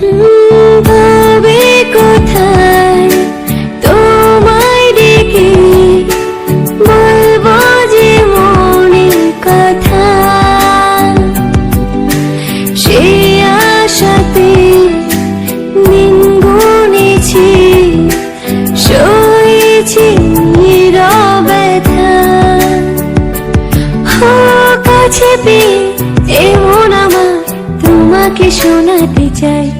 ভাবে কোথায় তোমায় ডেকে বলব কথা। সে আশাতে দিন গুনেছি, সয়েছি নীরবতা হো কাছে পেয়ে এমন আমার তোমাকে শোনাতে চাই।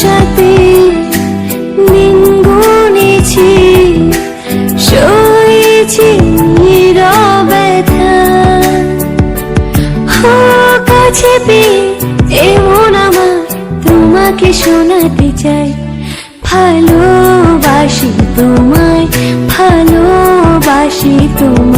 আশাতে দিন গুনেছি সয়েছি হো, কাছে পেয়ে এমন আমার তোমাকে শোনাতে চাই। ভালোবাসি তোমায় ভালোবাসি তোমায়।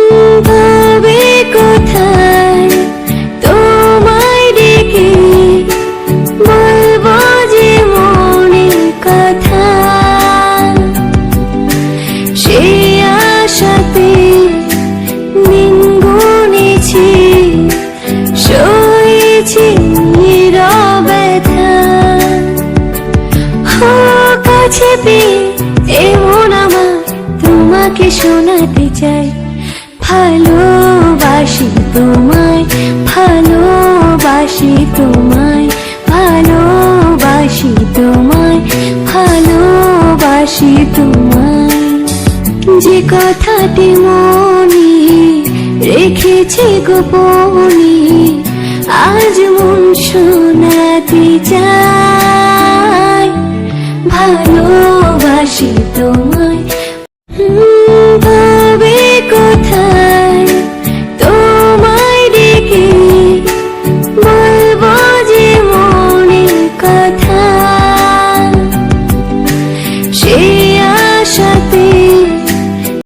নীরবতা হো কাছে পেয়ে এমন আমার তোমাকে শোনাতে চাই। ভালোবাসি তোমায় ভালোবাসি তোমায় ভালোবাসি তোমায় ভালোবাসি তোমায়। যে কথাটি মনে রেখেছি গোপনে আজ মন শোনাতে চাই ভালোবাসি তোমায়।